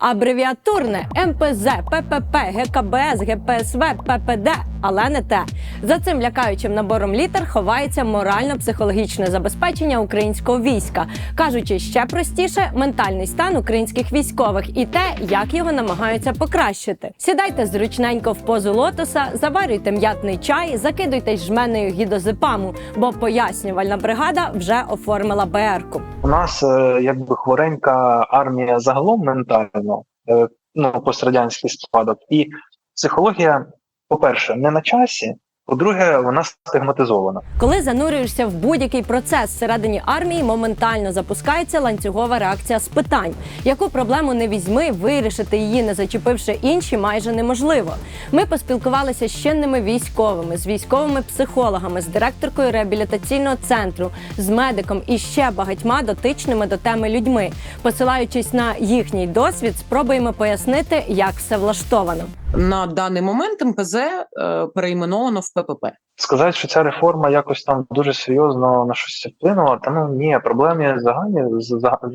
Абревіатурне МПЗ, ППП, ГКБС, ГПСВ, ППД, але не те. За цим лякаючим набором літер ховається морально-психологічне забезпечення українського війська, кажучи ще простіше, ментальний стан українських військових і те, як його намагаються покращити. Сідайте зручненько в позу лотоса, заварюйте м'ятний чай, закидуйтесь жменею гідозепаму, бо пояснювальна бригада вже оформила БРку. У нас е, якби хворенька армія загалом ментально, е, ну пострадянський спадок, і психологія, по-перше, не на часі. По-друге, вона стигматизована. Коли занурюєшся в будь-який процес всередині армії, моментально запускається ланцюгова реакція з питань. Яку проблему не візьми, вирішити її, не зачепивши інші, майже неможливо. Ми поспілкувалися з чинними військовими, з військовими психологами, з директоркою реабілітаційного центру, з медиком і ще багатьма дотичними до теми людьми. Посилаючись на їхній досвід, спробуємо пояснити, як все влаштовано. На даний момент МПЗ е, перейменовано в ППП. Сказати, що ця реформа якось там дуже серйозно на щось вплинула, та ну ні, проблеми загальні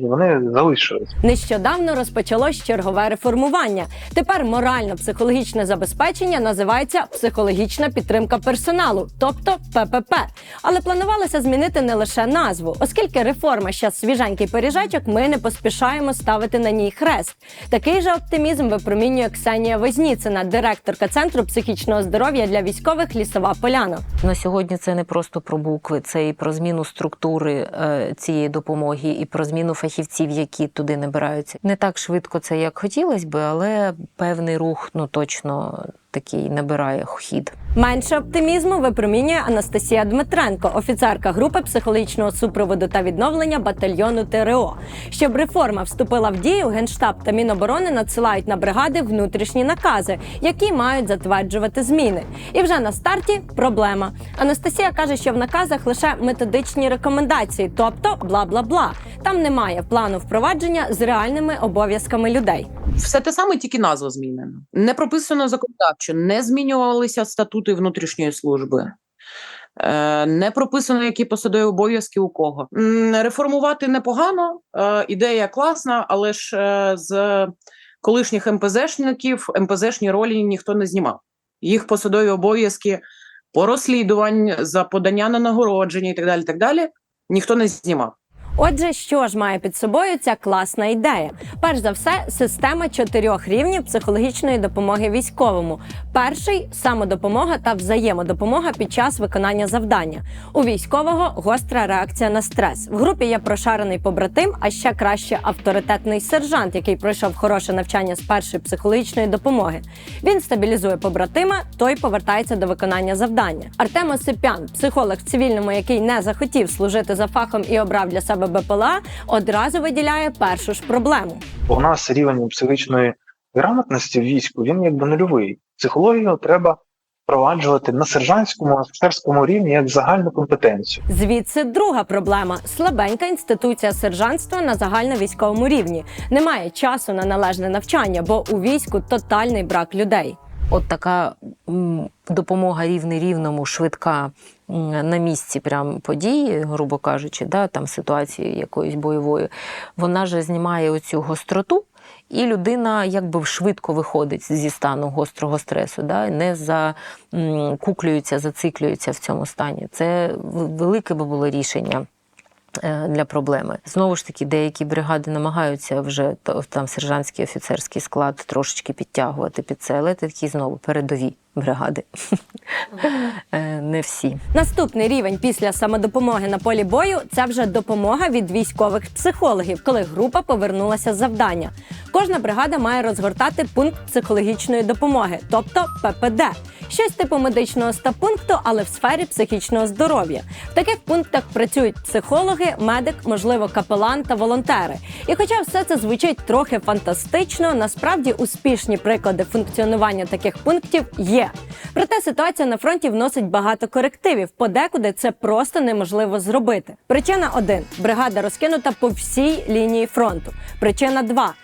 вони залишились. Нещодавно розпочалось чергове реформування. Тепер морально-психологічне забезпечення називається психологічна підтримка персоналу, тобто ППП. Але планувалося змінити не лише назву, оскільки реформа ще свіженький пиріжечок, ми не поспішаємо ставити на ній хрест. Такий же оптимізм випромінює Ксенія Возніцина, директорка центру психічного здоров'я для військових Лісова Поляна. На сьогодні це не просто про букви, це і про зміну структури е, цієї допомоги, і про зміну фахівців, які туди набираються. Не так швидко це, як хотілося би, але певний рух ну точно такий набирає хід. Менше оптимізму випромінює Анастасія Дмитренко, офіцерка групи психологічного супроводу та відновлення батальйону ТРО. Щоб реформа вступила в дію, генштаб та Міноборони надсилають на бригади внутрішні накази, які мають затверджувати зміни. І вже на старті проблема. Анастасія каже, що в наказах лише методичні рекомендації, тобто бла бла бла. Там немає плану впровадження з реальними обов'язками людей. Все те саме, тільки назва змінена. Не прописано законодавчо, не змінювалися статути внутрішньої служби. Е, Не прописано, які посадові обов'язки у кого. Реформувати непогано, е, ідея класна, але ж е, з колишніх МПЗшників МПЗшні ролі ніхто не знімав. Їх посадові обов'язки по розслідувань за подання на нагородження і так далі. так далі, ніхто не знімав. Отже, що ж має під собою ця класна ідея? Перш за все, система чотирьох рівнів психологічної допомоги військовому. Перший самодопомога та взаємодопомога під час виконання завдання. У військового гостра реакція на стрес. В групі є прошарений побратим, а ще краще авторитетний сержант, який пройшов хороше навчання з першої психологічної допомоги. Він стабілізує побратима, той повертається до виконання завдання. Артем Осипян, психолог в цивільному, який не захотів служити за фахом і обрав для себе БПЛА, одразу виділяє першу ж проблему. У нас рівень психічної грамотності в війську він якби нульовий. Психологію треба впроваджувати на сержантському офіцерському рівні як загальну компетенцію. Звідси друга проблема слабенька інституція сержантства на загальновійськовому рівні. Немає часу на належне навчання, бо у війську тотальний брак людей. От така м, допомога рівний рівному, швидка на місці прям події, грубо кажучи, да, там ситуації якоїсь бойової, вона же знімає оцю гостроту. І людина якби швидко виходить зі стану гострого стресу, да, не закуклюється, зациклюється в цьому стані. Це велике би було рішення для проблеми. Знову ж таки, деякі бригади намагаються вже та- там сержантський офіцерський склад трошечки підтягувати під це, але такі знову передові бригади. Е, Не всі. Наступний рівень після самодопомоги на полі бою це вже допомога від військових психологів, коли група повернулася з завдання. Кожна бригада має розгортати пункт психологічної допомоги, тобто ППД. Щось типу медичного стапункту, але в сфері психічного здоров'я. В таких пунктах працюють психологи, медик, можливо, капелан та волонтери. І хоча все це звучить трохи фантастично, насправді успішні приклади функціонування таких пунктів є. Проте ситуація на фронті вносить багато корективів. Подекуди це просто неможливо зробити. Причина 1. бригада розкинута по всій лінії фронту. Причина 2.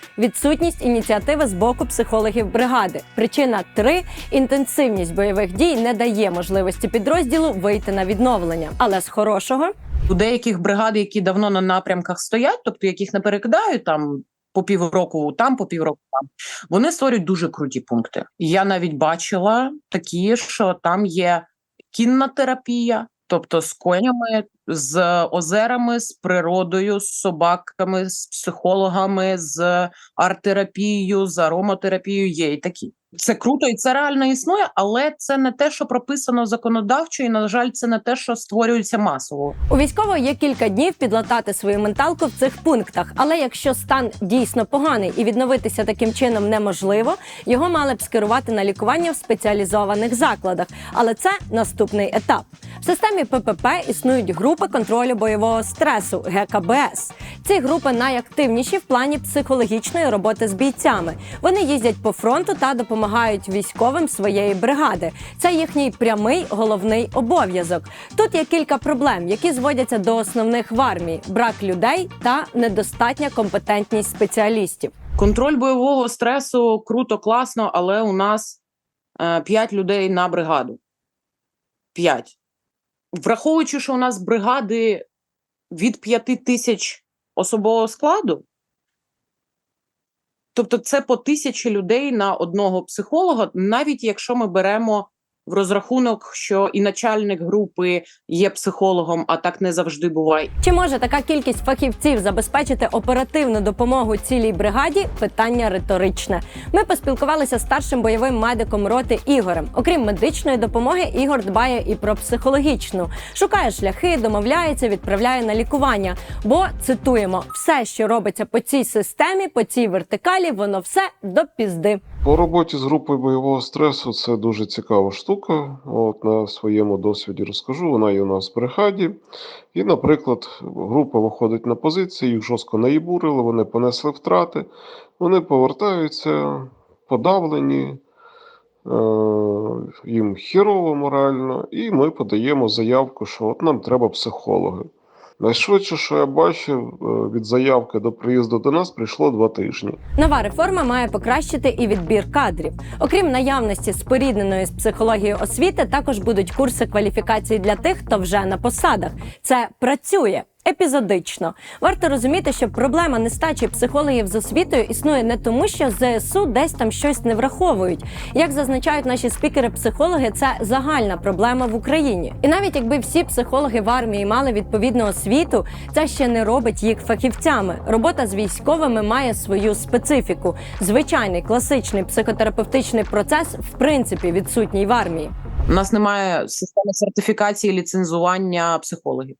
Відсутність ініціативи з боку психологів бригади. Причина 3. інтенсивність бойових дій не дає можливості підрозділу вийти на відновлення. Але з хорошого У деяких бригад, які давно на напрямках стоять, тобто яких не перекидають там по півроку там, по півроку там. Вони створюють дуже круті пункти. Я навіть бачила такі, що там є кінна терапія, тобто з конями, з озерами, з природою, з собаками, з психологами, з арт-терапією, з ароматерапією. Є і такі. Це круто і це реально існує, але це не те, що прописано законодавчо, і на жаль, це не те, що створюється масово. У військового є кілька днів підлатати свою менталку в цих пунктах. Але якщо стан дійсно поганий і відновитися таким чином неможливо, його мали б скерувати на лікування в спеціалізованих закладах. Але це наступний етап. В системі ППП існують групи контролю бойового стресу ГКБС. Ці групи найактивніші в плані психологічної роботи з бійцями. Вони їздять по фронту та допомагають військовим своєї бригади. Це їхній прямий головний обов'язок. Тут є кілька проблем, які зводяться до основних в армії: брак людей та недостатня компетентність спеціалістів. Контроль бойового стресу круто, класно, але у нас е, 5 людей на бригаду. 5. Враховуючи, що у нас бригади від 5 тисяч особового складу, тобто це по тисячі людей на одного психолога, навіть якщо ми беремо в розрахунок, що і начальник групи є психологом, а так не завжди буває. Чи може така кількість фахівців забезпечити оперативну допомогу цілій бригаді? Питання риторичне. Ми поспілкувалися з старшим бойовим медиком роти Ігорем. Окрім медичної допомоги, Ігор дбає і про психологічну, шукає шляхи, домовляється, відправляє на лікування. Бо цитуємо: все, що робиться по цій системі, по цій вертикалі, воно все до пізди. По роботі з групою бойового стресу це дуже цікава штука. От на своєму досвіді розкажу. Вона є у нас в бригаді. І, наприклад, група виходить на позиції, їх жорстко наїбурили, вони понесли втрати, вони повертаються подавлені, е, їм хірово морально, і ми подаємо заявку, що от нам треба психологи. Найшвидше, що я бачив, е, від заявки до приїзду до нас прийшло два тижні. Нова реформа має покращити і відбір кадрів. Окрім наявності спорідненої з психологією освіти, також будуть курси кваліфікації для тих, хто вже на посадах. Це працює. Епізодично варто розуміти, що проблема нестачі психологів з освітою існує не тому, що ЗСУ десь там щось не враховують. Як зазначають наші спікери-психологи, це загальна проблема в Україні. І навіть якби всі психологи в армії мали відповідну освіту, це ще не робить їх фахівцями. Робота з військовими має свою специфіку. Звичайний класичний психотерапевтичний процес в принципі відсутній в армії. У нас немає системи сертифікації ліцензування психологів.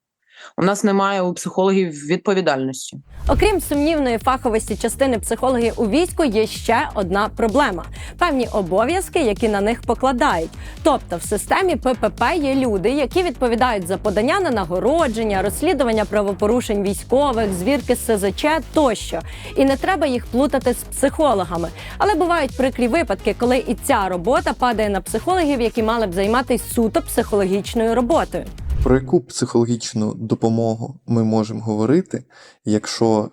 У нас немає у психологів відповідальності. Окрім сумнівної фаховості частини психологів у війську, є ще одна проблема: певні обов'язки, які на них покладають. Тобто, в системі ППП є люди, які відповідають за подання на нагородження, розслідування правопорушень військових, звірки СЗЧ тощо. І не треба їх плутати з психологами. Але бувають прикрі випадки, коли і ця робота падає на психологів, які мали б займатися суто психологічною роботою. Про яку психологічну допомогу ми можемо говорити, якщо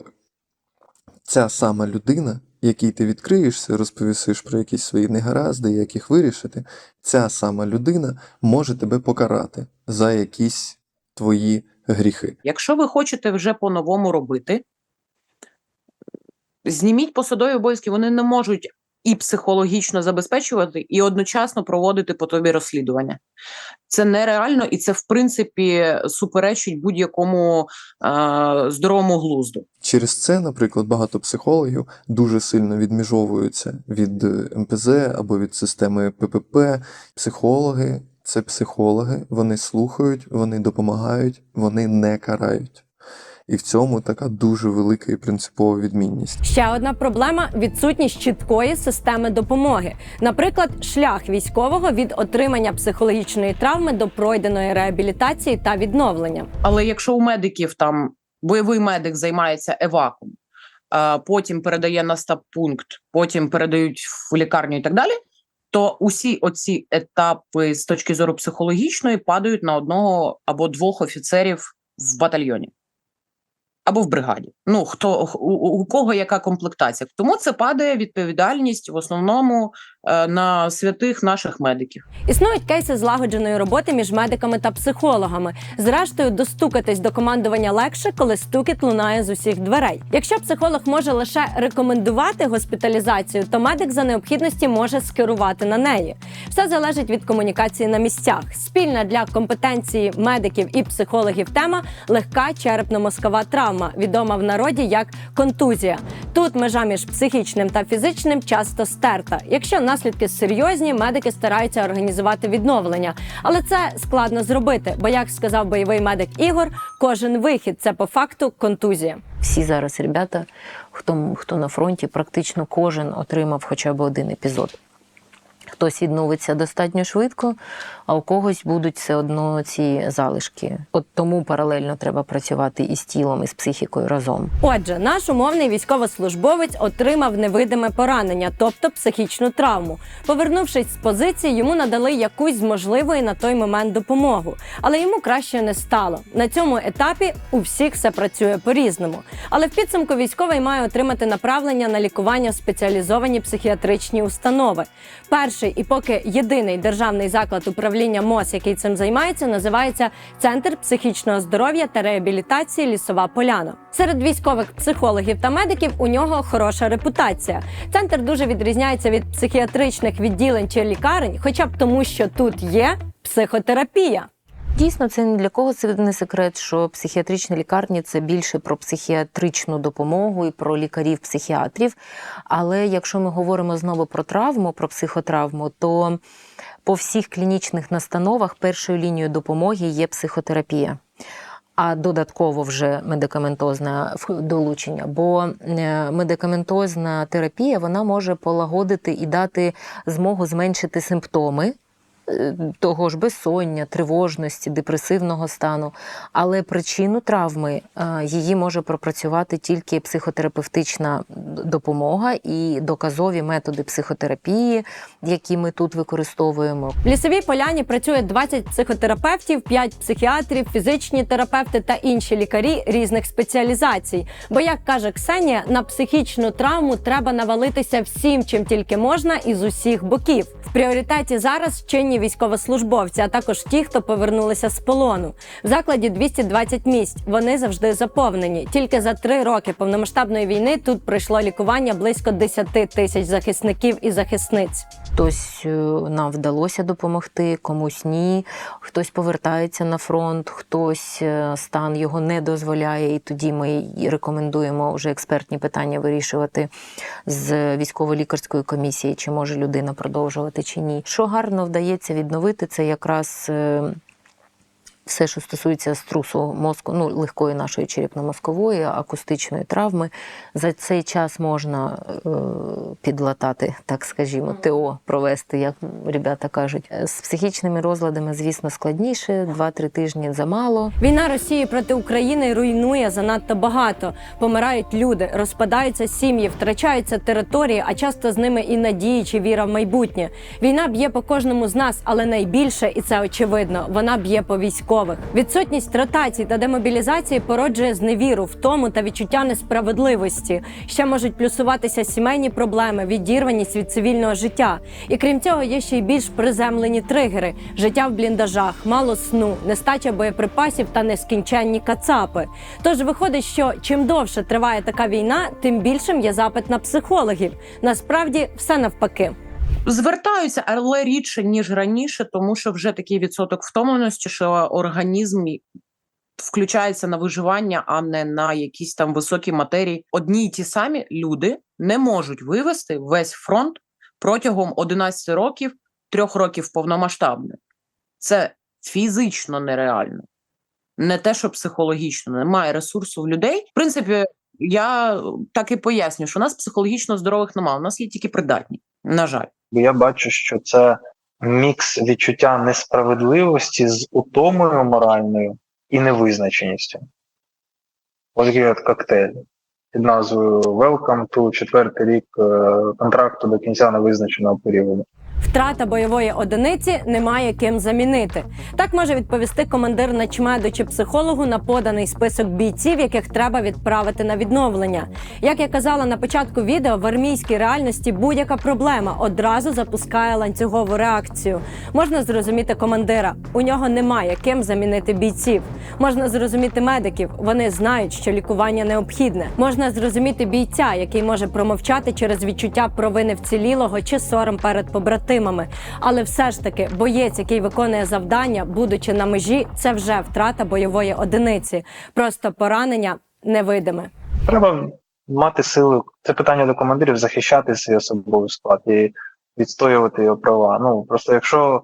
ця сама людина, якій ти відкриєшся, розповісиш про якісь свої негаразди, як їх вирішити, ця сама людина може тебе покарати за якісь твої гріхи. Якщо ви хочете вже по-новому робити, зніміть посадові обов'язки, вони не можуть і психологічно забезпечувати, і одночасно проводити по тобі розслідування. Це нереально, і це, в принципі, суперечить будь-якому е- здоровому глузду. Через це, наприклад, багато психологів дуже сильно відміжовуються від е, МПЗ або від системи ППП. Психологи це психологи, вони слухають, вони допомагають, вони не карають. І в цьому така дуже велика і принципова відмінність. Ще одна проблема відсутність чіткої системи допомоги. Наприклад, шлях військового від отримання психологічної травми до пройденої реабілітації та відновлення. Але якщо у медиків там бойовий медик займається еваком, потім передає на стаб-пункт, потім передають в лікарню і так далі, то усі оці етапи з точки зору психологічної падають на одного або двох офіцерів в батальйоні. Або в бригаді. Ну хто у, у кого яка комплектація? Тому це падає відповідальність в основному е, на святих наших медиків. Існують кейси злагодженої роботи між медиками та психологами. Зрештою, достукатись до командування легше, коли стукіт лунає з усіх дверей. Якщо психолог може лише рекомендувати госпіталізацію, то медик за необхідності може скерувати на неї. Все залежить від комунікації на місцях. Спільна для компетенції медиків і психологів тема легка черепно-мозкова травма, відома в народі як контузія. Тут межа між психічним та фізичним часто стерта. Якщо наслідки серйозні, медики стараються організувати відновлення, але це складно зробити, бо як сказав бойовий медик Ігор, кожен вихід це по факту контузія. Всі зараз ребята, хто, хто на фронті, практично кожен отримав хоча б один епізод. Хтось відновиться достатньо швидко, а у когось будуть все одно ці залишки. От тому паралельно треба працювати і з тілом, і з психікою разом. Отже, наш умовний військовослужбовець отримав невидиме поранення, тобто психічну травму. Повернувшись з позиції, йому надали якусь з можливої на той момент допомогу, але йому краще не стало. На цьому етапі у всіх все працює по-різному. Але в підсумку військовий має отримати направлення на лікування в спеціалізовані психіатричні установи. Перший і поки єдиний державний заклад управління МОЗ, який цим займається, називається Центр психічного здоров'я та реабілітації Лісова Поляна. Серед військових психологів та медиків у нього хороша репутація. Центр дуже відрізняється від психіатричних відділень чи лікарень, хоча б тому, що тут є психотерапія. Дійсно, це ні для кого це не секрет, що психіатричні лікарні це більше про психіатричну допомогу і про лікарів-психіатрів. Але якщо ми говоримо знову про травму, про психотравму, то по всіх клінічних настановах першою лінією допомоги є психотерапія. А додатково вже медикаментозне долучення, бо е, медикаментозна терапія вона може полагодити і дати змогу зменшити симптоми того ж безсоння, тривожності, депресивного стану. Але причину травми е, її може пропрацювати тільки психотерапевтична допомога і доказові методи психотерапії, які ми тут використовуємо. В лісовій поляні працює 20 психотерапевтів, 5 психіатрів, фізичні терапевти та інші лікарі різних спеціалізацій. Бо, як каже Ксенія, на психічну травму треба навалитися всім, чим тільки можна, і з усіх боків. В пріоритеті зараз чинні військовослужбовці, а також ті, хто повернулися з полону. В закладі 220 місць. Вони завжди заповнені. Тільки за три роки повномасштабної війни тут пройшло лікування близько 10 тисяч захисників і захисниць. Хтось е, нам вдалося допомогти, комусь ні. Хтось повертається на фронт, хтось е, стан його не дозволяє, і тоді ми рекомендуємо вже експертні питання вирішувати з військово-лікарської комісії, чи може людина продовжувати чи ні. Що гарно вдається відновити, це якраз. Все, що стосується струсу мозку, ну легкої нашої черепно-мозкової, акустичної травми, за цей час можна е, підлатати, так скажімо, ТО провести, як ребята кажуть. З психічними розладами, звісно, складніше. Два-три тижні замало. Війна Росії проти України руйнує занадто багато. Помирають люди, розпадаються сім'ї, втрачаються території, а часто з ними і надії чи віра в майбутнє. Війна б'є по кожному з нас, але найбільше, і це очевидно, вона б'є по військових. Відсутність ротацій та демобілізації породжує зневіру, втому та відчуття несправедливості. Ще можуть плюсуватися сімейні проблеми, відірваність від цивільного життя. І крім цього, є ще й більш приземлені тригери: життя в бліндажах, мало сну, нестача боєприпасів та нескінченні кацапи. Тож виходить, що чим довше триває така війна, тим більшим є запит на психологів. Насправді все навпаки. Звертаються, але рідше ніж раніше, тому що вже такий відсоток втомленості, що організм включається на виживання, а не на якісь там високі матерії. Одні й ті самі люди не можуть вивести весь фронт протягом 11 років, трьох років повномасштабно. Це фізично нереально, не те, що психологічно. Немає ресурсу в людей. В принципі, я так і поясню, що у нас психологічно здорових немає. У нас є тільки придатні. На жаль. Бо я бачу, що це мікс відчуття несправедливості з утомою моральною і невизначеністю. Ось такий от коктейль під назвою Welcome to четвертий рік е, контракту до кінця невизначеного періоду. Втрата бойової одиниці немає ким замінити. Так може відповісти командир начмеду чи психологу на поданий список бійців, яких треба відправити на відновлення. Як я казала на початку відео, в армійській реальності будь-яка проблема одразу запускає ланцюгову реакцію. Можна зрозуміти командира, у нього немає ким замінити бійців. Можна зрозуміти медиків, вони знають, що лікування необхідне. Можна зрозуміти бійця, який може промовчати через відчуття провини вцілілого чи сором перед побратимами. Але все ж таки, боєць, який виконує завдання, будучи на межі, це вже втрата бойової одиниці. Просто поранення невидиме. Треба мати сили. Це питання до командирів захищати свій особовий склад і відстоювати його права. Ну просто якщо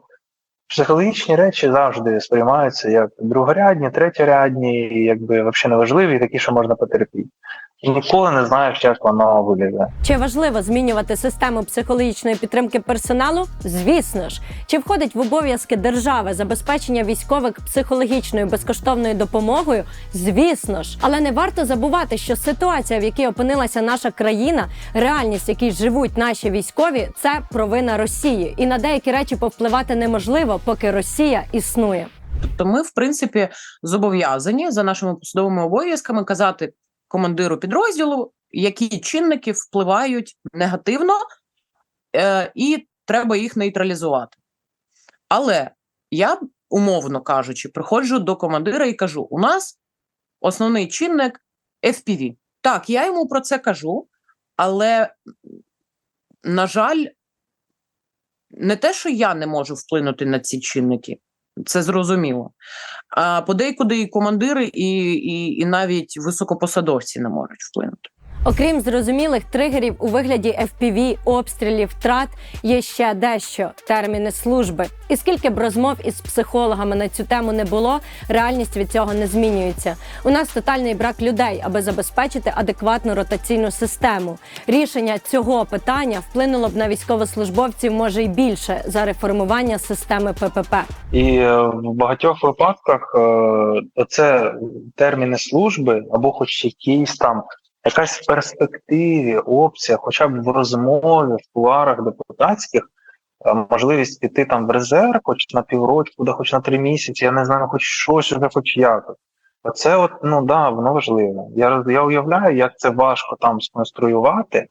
психологічні речі завжди сприймаються як другорядні, третьорядні, і якби взагалі неважливі, і такі, що можна потерпіти. І ніколи не знаєш, як воно вилізе. Чи важливо змінювати систему психологічної підтримки персоналу? Звісно ж, чи входить в обов'язки держави забезпечення військових психологічною безкоштовною допомогою? Звісно ж, але не варто забувати, що ситуація, в якій опинилася наша країна, реальність, в якій живуть наші військові, це провина Росії, і на деякі речі повпливати неможливо, поки Росія існує. Тобто, ми, в принципі, зобов'язані за нашими посадовими обов'язками казати командиру підрозділу, які чинники впливають негативно, е, і треба їх нейтралізувати. Але я, умовно кажучи, приходжу до командира і кажу: у нас основний чинник FPV. Так, я йому про це кажу, але, на жаль, не те, що я не можу вплинути на ці чинники, це зрозуміло. А подекуди і командири, і, і, і навіть високопосадовці не можуть вплинути. Окрім зрозумілих тригерів у вигляді FPV, обстрілів, втрат, є ще дещо терміни служби. І скільки б розмов із психологами на цю тему не було, реальність від цього не змінюється. У нас тотальний брак людей, аби забезпечити адекватну ротаційну систему. Рішення цього питання вплинуло б на військовослужбовців може й більше за реформування системи ППП. І е, в багатьох випадках е, це терміни служби або хоч якісь там якась в перспективі опція, хоча б в розмові, в кулуарах депутатських, е, можливість піти там в резерв, хоч на піврочку, да хоч на три місяці, я не знаю, хоч щось, вже хоч якось. Оце от, ну да, воно важливе. Я, я уявляю, як це важко там сконструювати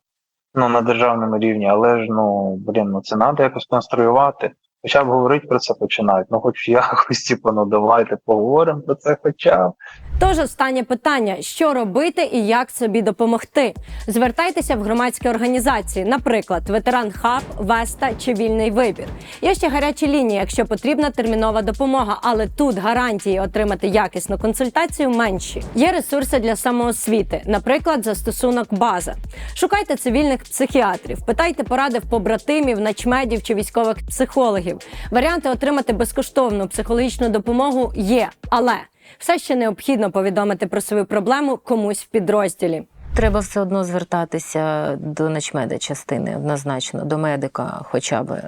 ну, на державному рівні, але ж ну, блін, ну це треба якось конструювати. Хоча б говорити про це починають. Ну, хоч якось, типу, ну давайте поговоримо про це хоча б. Тож останнє питання: що робити і як собі допомогти? Звертайтеся в громадські організації, наприклад, ветеран Хаб, Веста чи Вільний вибір. Є ще гарячі лінії, якщо потрібна термінова допомога, але тут гарантії отримати якісну консультацію менші. Є ресурси для самоосвіти, наприклад, застосунок база. Шукайте цивільних психіатрів, питайте поради в побратимів, начмедів чи військових психологів. Варіанти отримати безкоштовну психологічну допомогу є, але все ще необхідно повідомити про свою проблему комусь в підрозділі. Треба все одно звертатися до начмеда частини, однозначно, до медика, хоча б.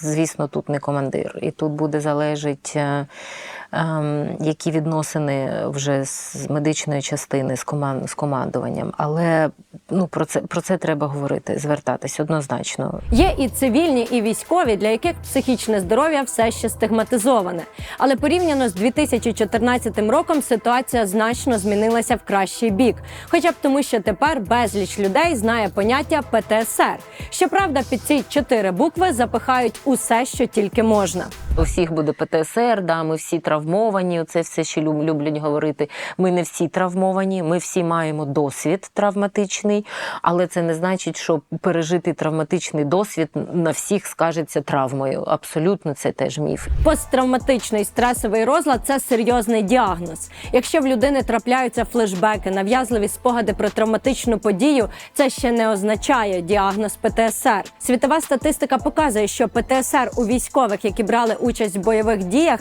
Звісно, тут не командир. І тут буде залежить, е, які відносини вже з медичної частини, з, команд, з командуванням. Але ну, про, це, про це треба говорити, звертатись однозначно. Є і цивільні, і військові, для яких психічне здоров'я все ще стигматизоване. Але порівняно з 2014 роком ситуація значно змінилася в кращий бік. Хоча б тому, що тепер безліч людей знає поняття ПТСР. Щоправда, під ці чотири букви запихають усе, що тільки можна. У всіх буде ПТСР, да, ми всі травмовані. Це все ще люб- люблять говорити. Ми не всі травмовані, ми всі маємо досвід травматичний, але це не значить, що пережити травматичний досвід на всіх скажеться травмою. Абсолютно це теж міф. Посттравматичний стресовий розлад це серйозний діагноз. Якщо в людини трапляються флешбеки, нав'язливі спогади про травматичну подію, це ще не означає діагноз ПТСР. Світова статистика показує, що ПТСР у військових, які брали участь в бойових діях,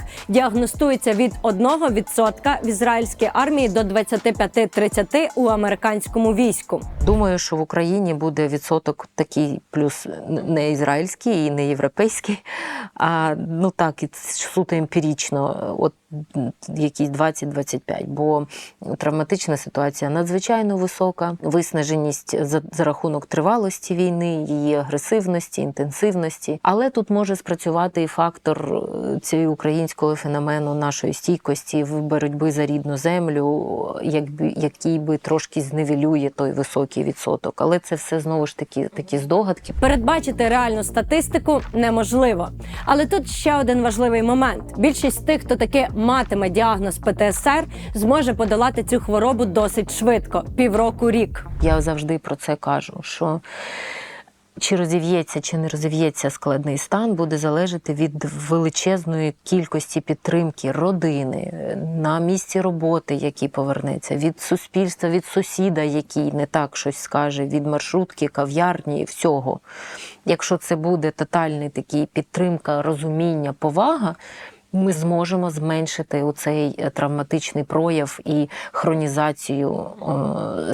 діагностується від 1% в ізраїльській армії до 25-30% у американському війську. Думаю, що в Україні буде відсоток такий, плюс не ізраїльський і не європейський, а ну так і суто емпірично. От якісь 20-25, бо травматична ситуація надзвичайно висока, виснаженість за, за рахунок тривалості війни, її агресивності, інтенсивності. Але тут може спрацювати і фактор е, цього українського феномену нашої стійкості в боротьби за рідну землю, якби який би трошки зневелює той високий відсоток. Але це все знову ж таки такі здогадки. Передбачити реальну статистику неможливо. Але тут ще один важливий момент: більшість тих, хто таки матиме діагноз ПТСР, зможе подолати цю хворобу досить швидко півроку рік. Я завжди про це кажу, що чи розів'ється, чи не розів'ється складний стан, буде залежати від величезної кількості підтримки родини на місці роботи, який повернеться, від суспільства, від сусіда, який не так щось скаже, від маршрутки, кав'ярні, всього. Якщо це буде тотальний такий підтримка, розуміння, повага. Ми зможемо зменшити оцей е, травматичний прояв і хронізацію е,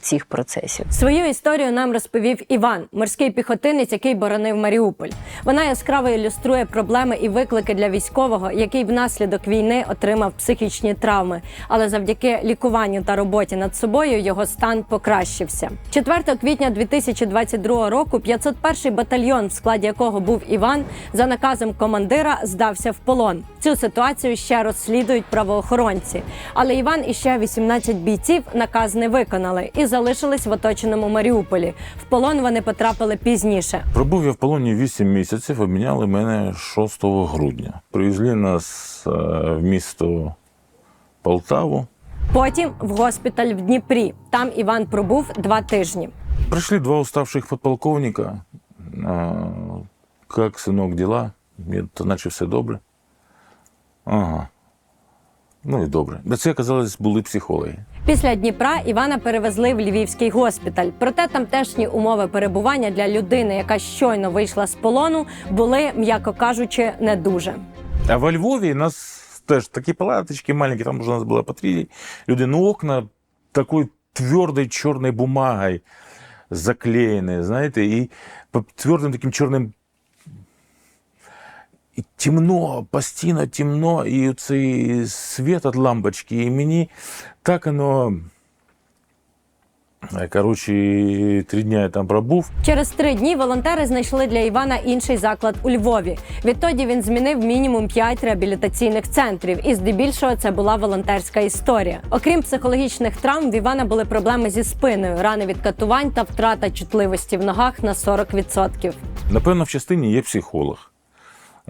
цих процесів. Свою історію нам розповів Іван, морський піхотинець, який боронив Маріуполь. Вона яскраво ілюструє проблеми і виклики для військового, який внаслідок війни отримав психічні травми. Але завдяки лікуванню та роботі над собою його стан покращився. 4 квітня 2022 року 501-й батальйон, в складі якого був Іван, за наказом командира здався в полон. Цю ситуацію ще розслідують правоохоронці. Але Іван і ще 18 бійців наказ не виконали і залишились в оточеному Маріуполі. В полон вони потрапили пізніше. Пробув я в полоні 8 місяців, обміняли мене 6 грудня. Привезли нас е, в місто Полтаву. Потім в госпіталь в Дніпрі. Там Іван пробув два тижні. Пришли два уставших подполковника. А, Как, синок, то наче все добре. Ага. Ну і добре. Бо це, оказалось, були психологи. Після Дніпра Івана перевезли в Львівський госпіталь. Проте тамтешні умови перебування для людини, яка щойно вийшла з полону, були, м'яко кажучи, не дуже. А во Львові нас теж такі палаточки маленькі, там уже у нас було по три люди, ну окна такой твердой черной бумагой заклеены, знаєте, і по твердим таким чорним. І темно, постійно темно, і цей світ від лампочки, і мені так воно. Коротше, три дня я там пробув. Через три дні волонтери знайшли для Івана інший заклад у Львові. Відтоді він змінив мінімум п'ять реабілітаційних центрів, і здебільшого це була волонтерська історія. Окрім психологічних травм, в Івана були проблеми зі спиною, рани від катувань та втрата чутливості в ногах на 40%. Напевно, в частині є психолог.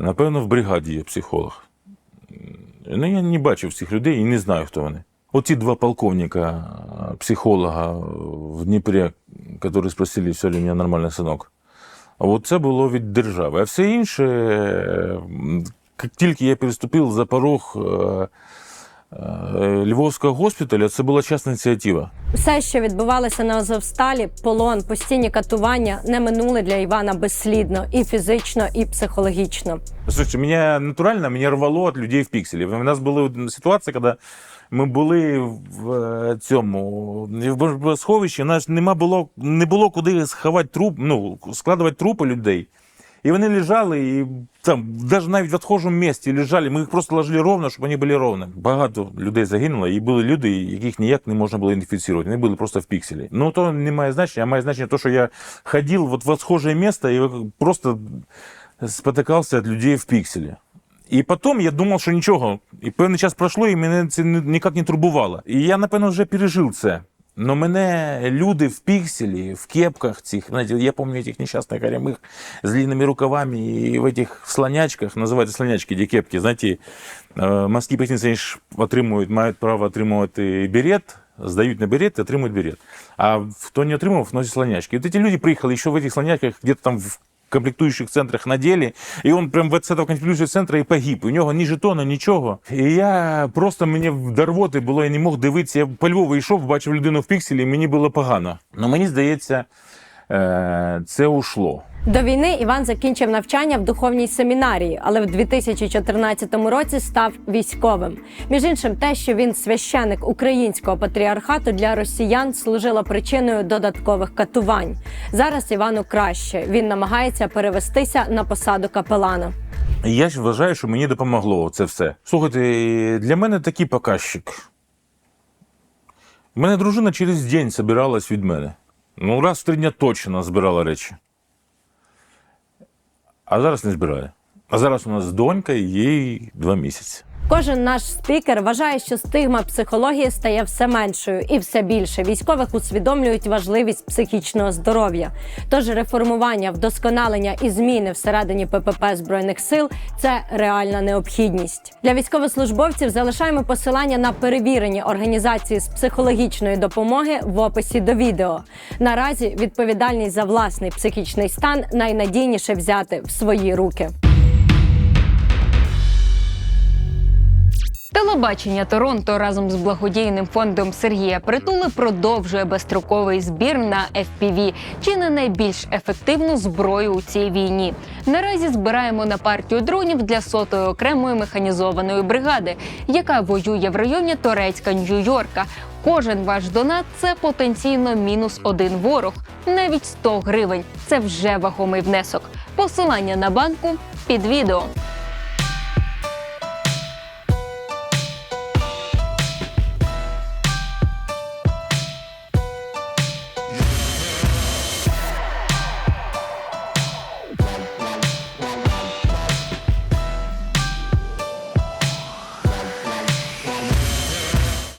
Напевно, в бригаді є психолог. Ну, я не бачив цих людей і не знаю, хто вони. Оці два полковника, психолога в Дніпрі, які спросили, все ли у мене нормальний синок. А от це було від держави. А все інше, як тільки я переступив за порог е, Львовського госпіталя, це була частна ініціатива. Все, що відбувалося на Азовсталі, полон, постійні катування, не минули для Івана безслідно і фізично, і психологічно. Слушайте, меня натурально меня рвало від людей в пікселі. У нас були ситуації, коли ми були в е, цьому в сховищі, у нас нема було, не було куди сховати труп, ну, складувати трупи людей. І вони лежали, і там, навіть навіть в відхожому місці лежали, ми їх просто ложили ровно, щоб вони були ровно. Багато людей загинуло, і були люди, яких ніяк не можна було ідентифікувати. Вони були просто в пікселі. Ну, то не має значення, а має значення те, що я ходив вот в відхоже місце і просто спотикався від людей в пікселі. І потім я думав, що нічого. І певний час пройшло, і мене це ні- ніяк не турбувало. І я, напевно, вже пережив це. Но мене люди в пікселі, в кепках цих, знаєте, я пам'ятаю цих нещасних корямих з длинними рукавами і в этих слонячках, називаються слонячки, де кепки, знаєте, е, морські ж отримують, мають право отримувати берет, здають на берет і отримують берет. А хто не отримав, носить слонячки. І от ці люди приїхали ще в этих слонячках, где-то там в комплектующих центрах на ділі. І він прям в- цього комплектуючого центру і погиб. У нього ні жетона, нічого. І я просто мені до було, я не мог дивитися. Я по Львову йшов, бачив людину в пікселі, і мені було погано. Ну мені здається, е, це ушло. До війни Іван закінчив навчання в духовній семінарії, але в 2014 році став військовим. Між іншим, те, що він священик українського патріархату для росіян, служило причиною додаткових катувань. Зараз Івану краще. Він намагається перевестися на посаду капелана. Я ж вважаю, що мені допомогло це все. Слухайте, для мене такий показчик. У мене дружина через день збиралась від мене. Ну, раз в три дня точно збирала речі. А зараз не збирає. А зараз у нас донька, їй два місяці. Кожен наш спікер вважає, що стигма психології стає все меншою і все більше. Військових усвідомлюють важливість психічного здоров'я. Тож реформування, вдосконалення і зміни всередині ППП збройних сил це реальна необхідність. Для військовослужбовців залишаємо посилання на перевірені організації з психологічної допомоги в описі до відео. Наразі відповідальність за власний психічний стан найнадійніше взяти в свої руки. Телебачення Торонто разом з благодійним фондом Сергія Притули продовжує безстроковий збір на FPV, чи не найбільш ефективну зброю у цій війні. Наразі збираємо на партію дронів для сотої окремої механізованої бригади, яка воює в районі Торецька Нью-Йорка. Кожен ваш донат це потенційно мінус один ворог. Навіть 100 гривень це вже вагомий внесок. Посилання на банку під відео.